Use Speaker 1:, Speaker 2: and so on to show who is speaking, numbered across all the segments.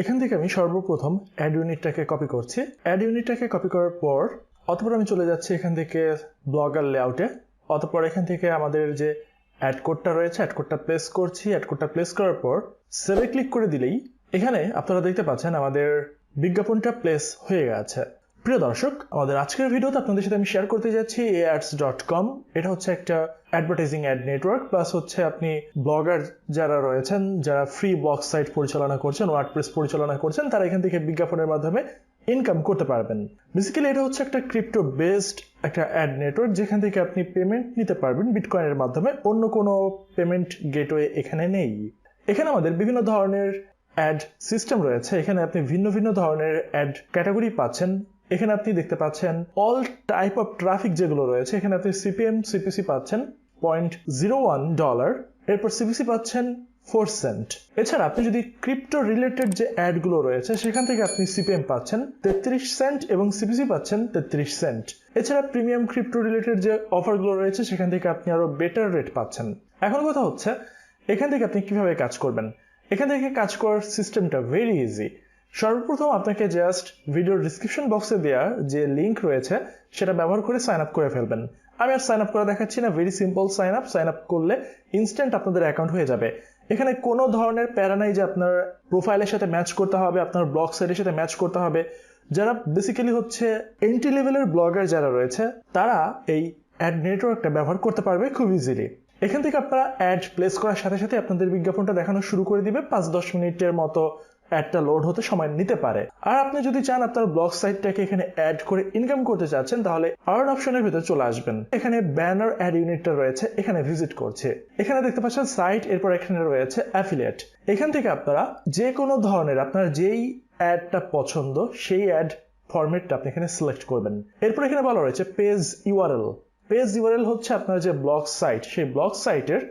Speaker 1: এখান থেকে আমি সর্বপ্রথম অ্যাড ইউনিটটাকে কপি করছি। অ্যাড ইউনিটটাকে কপি করার পর, অতপর আমি চলে যাচ্ছি এখান থেকে ব্লগার লেআউটে অতপর এখান থেকে আমাদের যে অ্যাড কোডটা রয়েছে অ্যাড কোডটা প্লেস করছি। অ্যাড কোডটা প্লেস করার পর সেভে ক্লিক করে দিলেই এখানে আপনারা দেখতে পাচ্ছেন আমাদের বিজ্ঞাপনটা প্লেস হয়ে গেছে। প্রিয় দর্শক, আমাদের আজকের ভিডিওতে আপনাদের সাথে আমি শেয়ার করতে যাচ্ছি এআর্টস ডট কম এটা হচ্ছে একটা অ্যাডভার্টাইজিং অ্যাড নেটওয়ার্ক প্লাস হচ্ছে আপনি ব্লগার যারা রয়েছেন, যারা ফ্রি ব্লগ সাইট পরিচালনা করছেন ওয়ার্ডপ্রেস পরিচালনা করছেন, তারা এখান থেকে বিজ্ঞাপনের মাধ্যমে ইনকাম করতে পারবেন। বেসিক্যালি এটা হচ্ছে একটা ক্রিপ্টো বেসড একটা অ্যাড নেটওয়ার্ক যেখান থেকে আপনি পেমেন্ট নিতে পারবেন বিটকয়েনের মাধ্যমে। অন্য কোনো পেমেন্ট গেটওয়ে এখানে নেই। এখানে আমাদের বিভিন্ন ধরনের অ্যাড সিস্টেম রয়েছে। এখানে আপনি ভিন্ন ভিন্ন ধরনের অ্যাড ক্যাটাগরি পাচ্ছেন। এখানে আপনি দেখতে পাচ্ছেন অল টাইপ অফ ট্রাফিক যেগুলো রয়েছে, এখানে আপনি সিপিএম সিপিসি পাচ্ছেন পয়েন্ট জিরো ওয়ান ডলার এরপর সিপিসি পাচ্ছেন ফোর সেন্ট এছাড়া আপনি যদি ক্রিপ্টো রিলেটেড যে অ্যাডগুলো রয়েছে, সেখান থেকে আপনি সিপিএম পাচ্ছেন তেত্রিশ সেন্ট এবং সিপিসি পাচ্ছেন তেত্রিশ সেন্ট এছাড়া প্রিমিয়াম ক্রিপ্টো রিলেটেড যে অফারগুলো রয়েছে, সেখান থেকে আপনি আরও বেটার রেট পাচ্ছেন। এখন কথা হচ্ছে, এখান থেকে আপনি কীভাবে কাজ করবেন? এখান থেকে কাজ করার সিস্টেমটা ভেরি ইজি সর্বপ্রথম আপনাকে জাস্ট ভিডিওর ডিসক্রিপশন বক্সে দেওয়া যে লিঙ্ক রয়েছে, সেটা ব্যবহার করে সাইন আপ করে ফেলবেন। আমি আর সাইন আপ করে দেখাচ্ছি না very simple sign up sign up করলে ইনস্ট্যান্ট আপনাদের অ্যাকাউন্ট হয়ে যাবে। এখানে কোনো ধরনের প্যারা নাই যে আপনার প্রোফাইলের সাথে ম্যাচ করতে হবে, আপনার ব্লগ সাইটের সাথে ম্যাচ করতে হবে। যারা বেসিক্যালি হচ্ছে এন্ট্রি লেভেলের ব্লগার যারা রয়েছে, তারা এই অ্যাড নেটওয়ার্কটা ব্যবহার করতে পারবে খুব ইজিলি এখান থেকে আপনারা অ্যাড প্লেস করার সাথে সাথে আপনাদের বিজ্ঞাপনটা দেখানো শুরু করে দিবে, পাঁচ দশ মিনিটের মতো অ্যাডটা লোড হতে সময় নিতে পারে। আর আপনি যদি চান আপনার ব্লগ সাইটটাকে এখানে অ্যাড করে ইনকাম করতে চাচ্ছেন, তাহলে আর্ন অপশনের ভিতরে চলে আসবেন। এখানে ব্যানার অ্যাড ইউনিটটা রয়েছে, এখানে ভিজিট করছে। এখানে দেখতে পাচ্ছেন সাইট এরপর এখানে রয়েছে অ্যাফিলিয়েট এখান থেকে আপনারা যে কোনো ধরনের, আপনার যেই অ্যাডটা পছন্দ, সেই অ্যাড ফরম্যাটটা আপনি এখানে সিলেক্ট করবেন। এরপর এখানে বলা রয়েছে পেজ ইউআরএল পেজ ইউআরএল হচ্ছে আপনার যে ব্লগ সাইট সেই ব্লগ সাইটের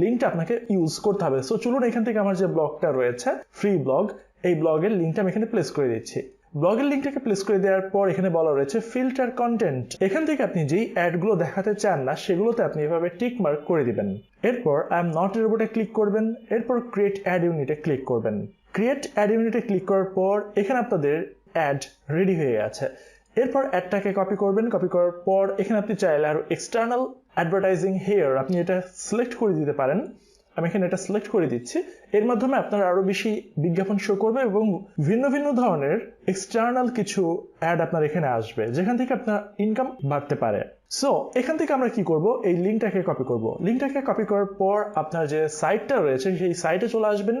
Speaker 1: লিঙ্কটা আপনাকে ইউজ করতে হবে। সো চলুন এখান থেকে আমার যে ব্লগটা রয়েছে ফ্রি ব্লগ এই ব্লগের লিঙ্কটা আমি এখানে প্লেস করে দিচ্ছি। ব্লগের লিঙ্কটাকে প্লেস করে দেওয়ার পর এখানে বলা রয়েছে ফিল্টার কন্টেন্ট এখান থেকে আপনি যেই অ্যাডগুলো দেখাতে চান না, সেগুলোতে আপনি এভাবে টিক মার্ক করে দিবেন। এরপর আই এম নট উপরে ক্লিক করবেন। এরপর ক্রিয়েট অ্যাড ইউনিটে ক্লিক করবেন। ক্রিয়েট অ্যাড ইউনিটে ক্লিক করার পর, এখানে আপনাদের অ্যাড রেডি হয়ে গেছে। এরপর অ্যাডটাকে কপি করবেন। কপি করার পর, এখানে আপনি চাইলে আরও এক্সটার্নাল অ্যাডভার্টাইজিং হেয়ার আপনি এটা সিলেক্ট করে দিতে পারেন। আমি এখানে এটা সিলেক্ট করে দিচ্ছি। এর মাধ্যমে আপনার আরও বেশি বিজ্ঞাপন শো করবে এবং ভিন্ন ভিন্ন ধরনের এক্সটার্নাল কিছু অ্যাড আপনার এখানে আসবে, যেখান থেকে আপনার ইনকাম বাড়তে পারে। সো এখান থেকে আমরা কি করব? এই লিঙ্কটাকে কপি করব। লিঙ্কটাকে কপি করার পর আপনার যে সাইটটা রয়েছে, সেই সাইটে চলে আসবেন।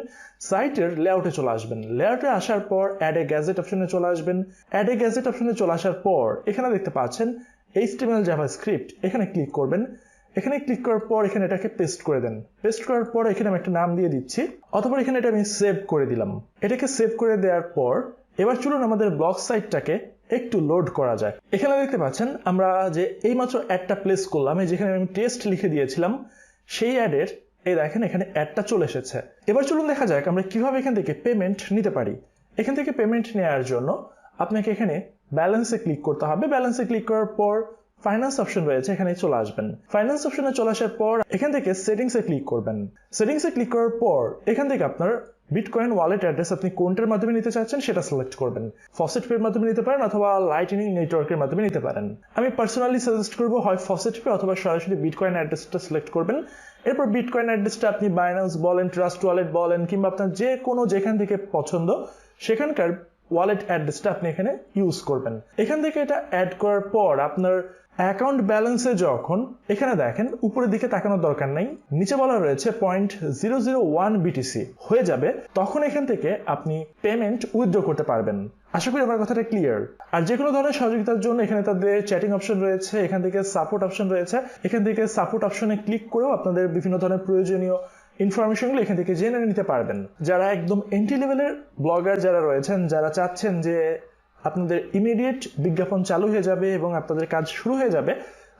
Speaker 1: সাইটের লেআউটে চলে আসবেন। লেআউটে আসার পর অ্যাড এ গ্যাজেট অপশনে চলে আসবেন। অ্যাড এ গ্যাজেট অপশনে চলে আসার পর এখানে দেখতে পাচ্ছেন এইচটিএমএল জাভা স্ক্রিপ্ট এখানে ক্লিক করবেন। এখানে ক্লিক করার পর এখানে এটাকে পেস্ট করে দেন। পেস্ট করার পর এখানে আমি একটা নাম দিয়ে দিচ্ছি। অথবা এখানে এটা আমি সেভ করে দিলাম। এটাকে সেভ করে দেওয়ার পর এবার চলুন আমাদের ব্লগ সাইটটাকে একটু লোড করা যায় এখানে দেখতে পাচ্ছেন, আমরা যে এইমাত্র অ্যাডটা প্লেস করলাম, এই যেখানে আমি টেস্ট লিখে দিয়েছিলাম, সেই অ্যাডের এই দেখেন এখানে অ্যাডটা চলে এসেছে। এবার চলুন দেখা যাক আমরা কীভাবে এখান থেকে পেমেন্ট নিতে পারি। এখান থেকে পেমেন্ট নেওয়ার জন্য আপনাকে এখানে ব্যালেন্সে ক্লিক করতে হবে। ব্যালেন্সে ক্লিক করার পর ফাইন্যান্স অপশন রয়েছে এখানে চলে আসবেন। ফাইন্যান্স অপশনে চলে আসার পর এখান থেকে সেটিংসে ক্লিক করবেন। সেটিংসে ক্লিক করার পর এখান থেকে আপনার বিটকয়েন ওয়ালেট অ্যাড্রেস আপনি কোনটার মাধ্যমে নিতে চাচ্ছেন সেটা সিলেক্ট করবেন। ফসেট পের মাধ্যমে নিতে পারেন অথবা লাইটনিং নেটওয়ার্কের মাধ্যমে নিতে পারেন। আমি পার্সোনালি সাজেস্ট করব, হয় ফসেট পে অথবা সরাসরি বিটকয়েন অ্যাড্রেসটা সিলেক্ট করবেন। এরপর বিটকয়েন অ্যাড্রেসটা আপনি বাইন্যান্স বলেন ট্রাস্ট ওয়ালেট বলেন, কিংবা আপনার যে কোনো যেখান থেকে পছন্দ, সেখানকার ওয়ালেট অ্যাড্রেসটা আপনি এখানে ইউজ করবেন। এখান থেকে এটা অ্যাড করার পর আপনার অ্যাকাউন্ট ব্যালেন্সে যখন, এখানে দেখেন, উপরের দিকে তাকানোর দরকার নাই, নিচে বলা রয়েছে point zero zero one BTC হয়ে যাবে, তখন এখান থেকে আপনি পেমেন্ট উইথড্র করতে পারবেন। আশা করি আমার কথাটা ক্লিয়ার আর যে কোনো ধরনের সহযোগিতার জন্য এখানে তাদের চ্যাটিং অপশন রয়েছে, এখান থেকে সাপোর্ট অপশন রয়েছে, এখান থেকে সাপোর্ট অপশনে ক্লিক করেও আপনাদের বিভিন্ন ধরনের প্রয়োজনীয় ইনফরমেশনগুলো এখান থেকে জেনে নিতে পারবেন। যারা একদম এন্ট্রি লেভেলের ব্লগার যারা রয়েছেন, যারা চাচ্ছেন যে আপনাদের ইমিডিয়েট বিজ্ঞাপন চালু হয়ে যাবে এবং আপনাদের কাজ শুরু হয়ে যাবে,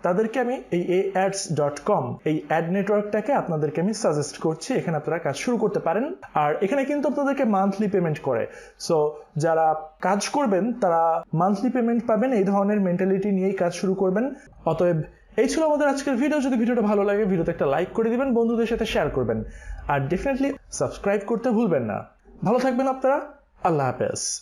Speaker 1: তাদেরকে আমি এই এ অ্যাডস ডট কম এই অ্যাড নেটওয়ার্কটাকে আপনাদেরকে আমি সাজেস্ট করছি, এখানে আপনারা কাজ শুরু করতে পারেন। আর এখানে কিন্তু আপনাদেরকে মান্থলি পেমেন্ট করে। সো যারা কাজ করবেন, তারা মান্থলি পেমেন্ট পাবেন, এই ধরনের মেন্টালিটি নিয়েই কাজ শুরু করবেন। অতএব এই ছিল আমাদের আজকের ভিডিও যদি ভিডিওটা ভালো লাগে ভিডিওতে একটা লাইক করে দিবেন, বন্ধুদের সাথে শেয়ার করবেন। আর ডেফিনেটলি সাবস্ক্রাইব করতে ভুলবেন না। ভালো থাকবেন আপনারা। আল্লাহ হাফেজ।